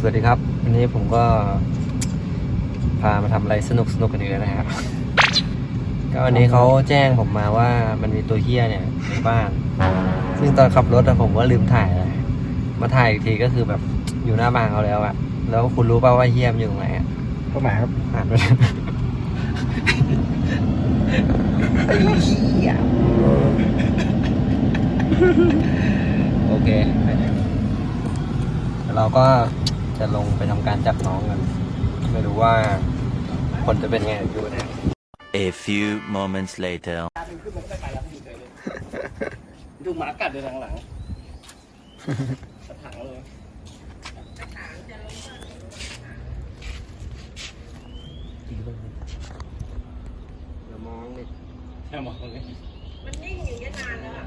สวัสดีครับ วันนี้ผมก็พามาทำอะไรสนุกสนุกกันอีกแล้วนะครับ ก็วันนี้เขาแจ้งผมมาว่ามันมีตัวเฮี้ยเนี่ยในบ้าน ซึ่งตอนขับรถอะผมก็ลืมถ่ายเลยมาถ่ายอีกทีก็คือแบบอยู่หน้าบ้านเขาแล้วอะแล้วคุณรู้ป่าวว่าเฮี้ยมนอยู่ตรงไหนอะตรงไหนครับอ่านไปเลยไอ้เหี้ยโอเคเดี๋ยวเราก็ จะลงไปทำการจับน้องกัน ไม่รู้ว่าผลจะเป็นไงอยู่นะ A few moments later. ดูหมากัดเลยหลังๆกระถังเลยเดี๋ยวมองดิแค่มองเลยมันนิ่งอย่างนี้ยนานแล้วอะ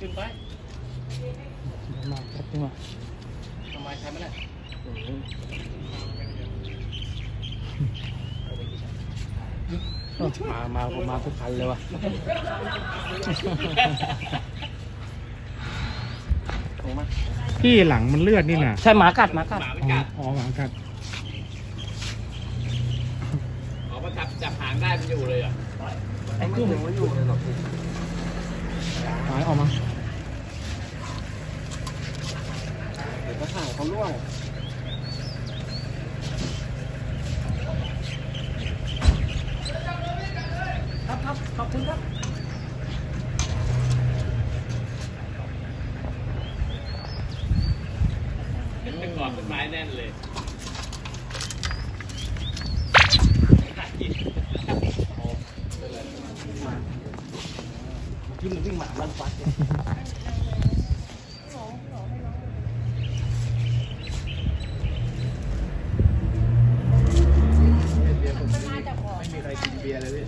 ขึ้นไปมาครับพี่มาทำไมใช้ไม่ได้มามาผมมาทุกคันเลยวะพี่หลังมันเลือดนี่น่ะใช่หมากัดหมากัดหมาอ๋ออ๋อหมากัดเอามาจับจับหางได้มันอยู่เลยอะไอ้กุ้งมันอยู่เลยหรอกพี่หายออกมา เดี๋ยวกระถางเขาล่วง ครับครับขอบคุณครับเป็นกรอบ ต้นไม้แน่นเลยที่มันวิ่งหมาลันฟัดเนี่ยมันมาจากบ่อไม่มีใครกินเบียร์เลยพี่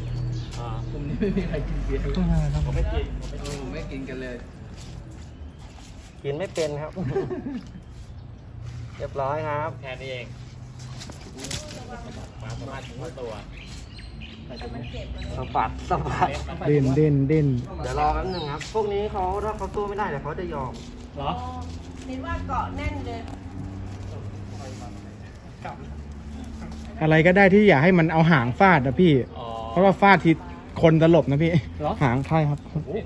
อ่าผมนี่ไม่มีใครกินเบียร์ต้องมาครับผมไม่กินผมไม่กินกันเลย กินไม่เป็นครับ เรียบร้อยครับ แค่นี้เองหมาประมาณถึงตัวสะบัดสะบัดเด่นเด่นเด่นเดี๋ยวรอแป๊บนึงครับ พวกนี้เขาถ้าเขาสู้ไม่ได้เดี๋ยวเขาจะยอม เหรอเห็นว่าเกาะแน่นเลยอะไรก็ได้ที่อย่าให้มันเอาหางฟาดนะพี่ อ๋อ เพราะว่าฟาดทีคนตลบนะพี่ เหรอ หางใช่ครับ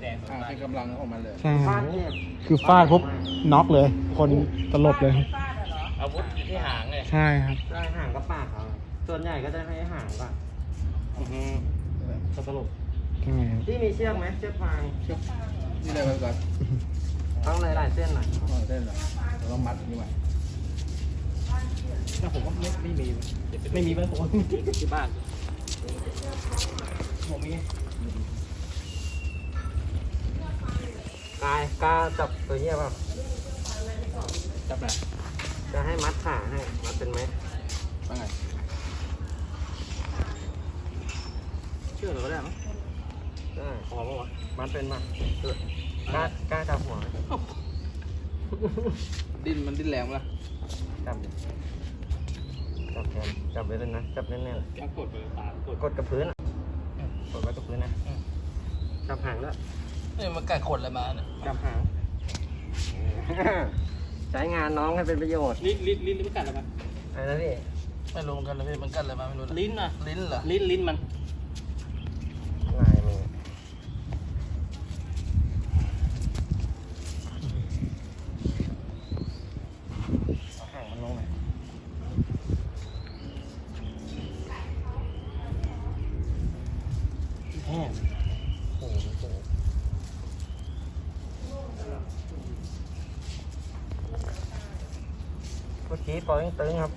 แดงอ่าเป็นกำลังออกมาเลย ใช่คฟารับดเนี่ยคือฟาดปุ๊บน็อกเลย คนตลบเลยฟาดอะเหร ออาวุธอยู่ที่หางเลยใช่ครับ ได้ห่างกับปากเขาส่วนใหญ่ก็จะให้ห่างก่อนก็สรุปใช่ครับที่มีเชือกไหมเชือกฟางนี่เลยมันก่อนต้องหลายๆเส้นหน่อยอ๋อเส้นเหรอเราต้องมัดอย่างนี้ไว้แล้วผมว่าไม่ไม่มีไม่มีไหมผมว่าที่บ้านผมมีกายกล้าจับตัวเหี้ยเปล่าจับแหละ จะให้มัดขาให้ มัดเป็นไหมว่าไงเชื่อหรือก็ได้มั้งได้พอปะวะมัดเป็นป่ะเออกล้ากล้าจับหัวไหมดิ้นมันดิ้นแรงปะล่ะจับดิจับแขนจับไว้เลยนะ จับแน่นๆเลยแกกดเลยตามกดกดกับพื้นอะกดไว้กับพื้นนะ จับหางแล้ว เนี่ยมันกัดขดอะไรมาเนี่ยจับหาง ใช้งานน้องให้เป็นประโยชน์ลิ้นลิ้นลิ้นมันกัดอะไรมาอะไรนะพี่ไม่รู้กันเลยพี่มันกัดอะไรมาไม่รู้ลิ้นอะลิ้นเหรอลิ้นลิ้นมันลายมือเอาหางมันลงหน่อยแห้งโอ้โหโอ้โห เมื่อกี้ปล่อยตึงครับ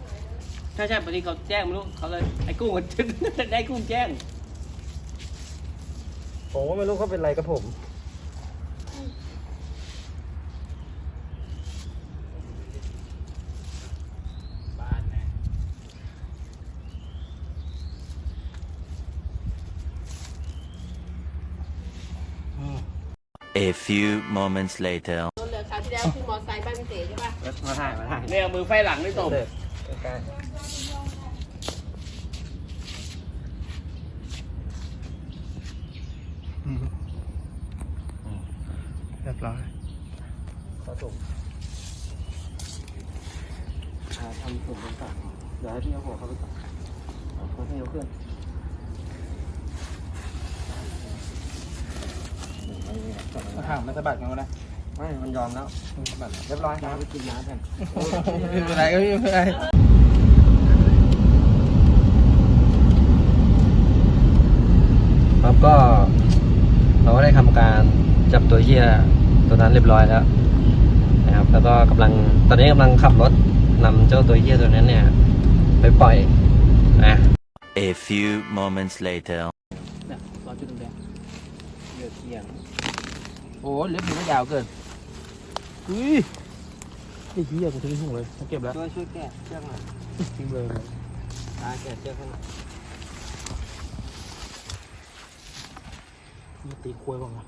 ใช่ใช่บางทีเขาแจ้งไม่รู้เขาเลยไอ้กุ้งมัน ได้กุ้งแจ้ง ผมก็ไม่รู้เขาเป็นไรกับผมบ้านนะ A few moments later. ขึ้นมอไซค์บ้านพี่เต๋ใช่ป่ะมาถ่ายมาถ่ายเนี่ยเอามือไฟหลังไม่ตบเด็กใกล้อืมเรียบร้อยเขาถุงอ่าทำถุงเป็นตักเดี๋ยวให้พี่เอาหัวเข้าไปตักเอาเขาให้ยกขึ้นมาถามมันสะบัดกันก็ได้ ไม่มันยอมแล้วสะบัดเรียบร้อยครับไปกินน้ำกันไม่เป็นไรก็ไม่เป็นไรครับก็ เราก็ได้ทำการจับตัวเฮียตัวนั้นเรียบร้อยแล้วนะครับแล้วก็กำลังตอนนี้กำลังขับรถนำเจ้าตัวเฮียตัวนั้นเนี่ย ไปปล่อยนะ A few moments later. เนี่ยรอจุดแดงเรือเทียงๆโอ้เล็บมันก็ยาวเกิน อุ้ยไอ้เหี้ยกูทิ้งถุงเลยเก็บแล้วช่วยช่วยแกะเชือกหน่อยทิ้งเลยตาแกะเชือกให้หน่อยมีตีควยบ้างวะ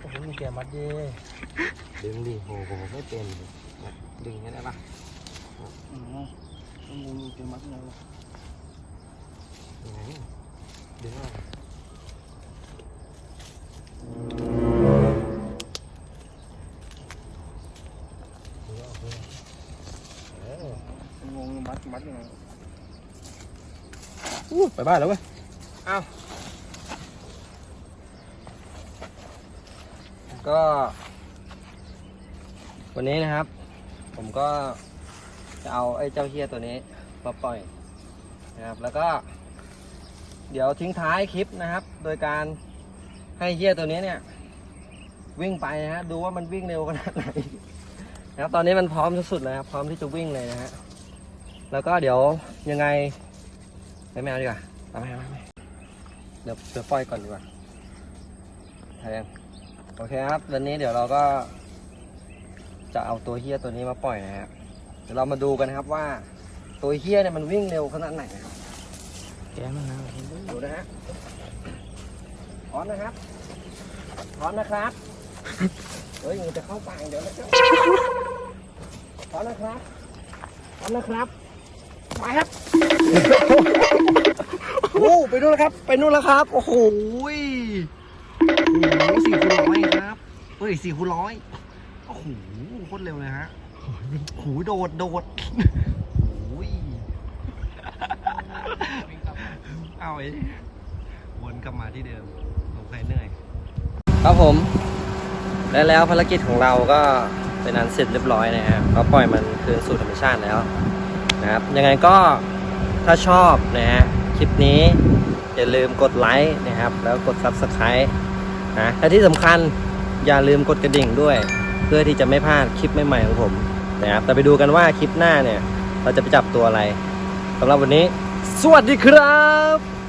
โอ้โหมีแกะมัดเย่ดึงดิโอ้โหไม่เป็นดิเนี่ยดึงให้ได้ปะอืมต้องงูเต็มมัดเลยยังไงดึงออกงง มัดยังไงอู้ไปบ้านแล้วเว้ยเอาก็ วันนี้นะครับ ผมก็จะเอาไอ้เจ้าเฮียตัวนี้มาปล่อยนะครับ แล้วก็ เดี๋ยวทิ้งท้ายคลิปนะครับ โดยการให้เฮียตัวนี้เนี่ย วิ่งไปนะฮะดูว่ามันวิ่งเร็วขนาดไหนนะครับตอนนี้มันพร้อมสุดเลยครับพร้อมที่จะวิ่งเลยนะฮะ แล้วก็เดี๋ยวยังไงไม่แมวดีกว่าเอาไม่เอาไม่เอาเดี๋ยวเดี๋ยวปล่อยก่อนดีกว่าแทนโอเคครับวันนี้เดี๋ยวเราก็ จะเอาตัวเฮียตัวนี้มาปล่อยนะฮะเดี๋ยวเรามาดูกันนะครับว่า ตัวเฮียเนี่ยมันวิ่งเร็วขนาดไหนนะครับแกมันนะดูนะฮะพร้อมนะครับพร้อมนะครับเฮ้ยมันจะเข้าปากเดี๋ยวนะครับพร้อมนะครับพร้อมนะครับ ไปครับโอ้ไปนู่นแล้วครับ ไปนู่นแล้วครับโอ้โหยโอ้โหสี่คูณร้อยครับเฮ้ยสี่คูณร้อยโอ้โหโคตรเร็วเลยฮะโอ้โหโดดโดดโอ้ยเอาไอ้วนกลับมาที่เดิมสงสัยเหนื่อย ครับผม และแล้วภารกิจของเราก็เป็นอันเสร็จเรียบร้อยนะฮะก็ปล่อยมันคืนสู่ธรรมชาติแล้ว นะครับ ยังไงก็ถ้าชอบนะฮะคลิปนี้ อย่าลืมกดไลค์นะครับ แล้วกด Subscribe นะและที่สำคัญอย่าลืมกดกระดิ่งด้วย เพื่อที่จะไม่พลาดคลิปใหม่ๆของผมนะครับแต่ไปดูกันว่าคลิปหน้าเนี่ย เราจะไปจับตัวอะไรสำหรับวันนี้ สวัสดีครับ